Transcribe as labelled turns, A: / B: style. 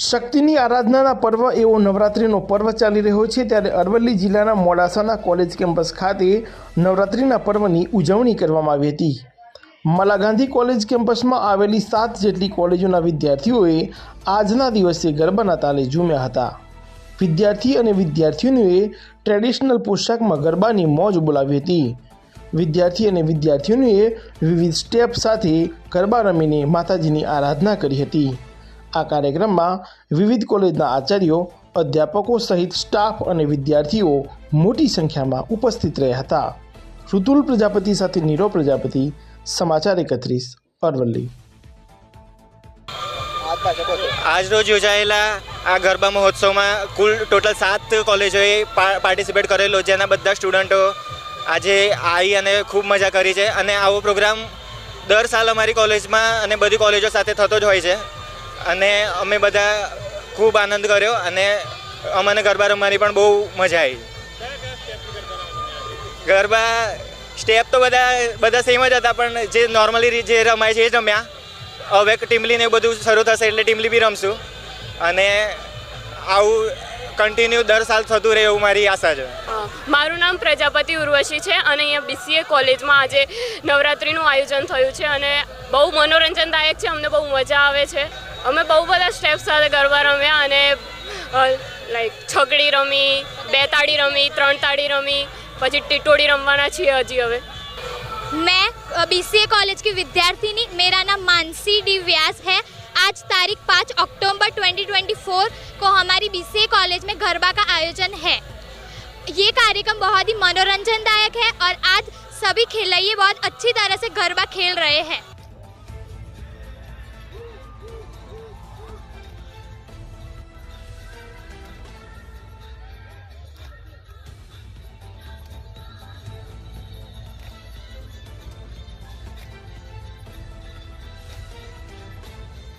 A: શક્તિની આરાધનાના પર્વ એવો નવરાત્રિનો પર્વ ચાલી રહ્યો છે ત્યારે અરવલ્લી જિલ્લાના મોડાસાના કોલેજ કેમ્પસ ખાતે નવરાત્રિના પર્વની ઉજવણી કરવામાં આવી હતી. મલા ગાંધી કોલેજ કેમ્પસમાં આવેલી સાત જેટલી કોલેજોના વિદ્યાર્થીઓએ આજના દિવસે ગરબાના તાલે ઝૂમ્યા હતા. વિદ્યાર્થી અને વિદ્યાર્થીઓએ ટ્રેડિશનલ પોશાકમાં ગરબાની મોજ બોલાવી હતી. વિદ્યાર્થી અને વિદ્યાર્થીઓએ વિવિધ સ્ટેપ સાથે ગરબા રમીને માતાજીની આરાધના કરી હતી. આ કાર્યક્રમમાં વિવિધ કોલેજના આચાર્યો, અધ્યાપકો સહિત સ્ટાફ અને વિદ્યાર્થીઓ મોટી સંખ્યામાં ઉપસ્થિત રહ્યા હતા. ઋતુલ પ્રજાપતિ સાથે નીરવ પ્રજાપતિ, સમાચાર એકત્રીસ, અરવલ્લી.
B: આજરોજ યોજાયેલા આ ગરબા મહોત્સવમાં કુલ ટોટલ સાત કોલેજોએ પાર્ટિસિપેટ કરેલો, જેના બધા સ્ટુડન્ટો આજે આવી અને ખૂબ મજા કરી છે. અને આવો પ્રોગ્રામ દર સાલ અમારી કોલેજમાં અને બધી કોલેજો સાથે થતો જ હોય છે. અને અમે બધા ખૂબ આનંદ કર્યો અને અમને ગરબા રમવાની પણ બહુ મજા આવી. ગરબા સ્ટેપ તો બધા બધા સેમ જ હતા, પણ જે નોર્મલી જે રમાય છે એ જ રમ્યા. હવે ટીમલી ને એવું બધું શરૂ થશે એટલે ટીમલી બી રમશું. અને આવું કન્ટિન્યુ દર સાલ થતું રહે એવું મારી આશા છે
C: અ, મારું નામ પ્રજાપતિ ઉર્વશી છે અને અહીંયા બીસીએ કોલેજમાં આજે નવરાત્રિનું આયોજન થયું છે અને બહુ મનોરંજનદાયક છે અમને બહુ મજા આવે છે અમે બહુ બધા સ્ટેપ સાથે ગરબા રમ્યા અને લાઈક છગડી રમી બે તાળી રમી ત્રણ તાળી રમી પછી ટીટોડી રમવાના છીએ હજી હવે
D: मैं बीसीए कॉलेज की विद्यार्थिनी मेरा नाम मानसी डी व्यास है आज तारीख पाँच अक्टूबर 2024 को हमारी बीसीए कॉलेज में गरबा का आयोजन है। ये कार्यक्रम बहुत ही मनोरंजनदायक है और आज सभी खिलाइए बहुत अच्छी तरह से गरबा खेल रहे हैं।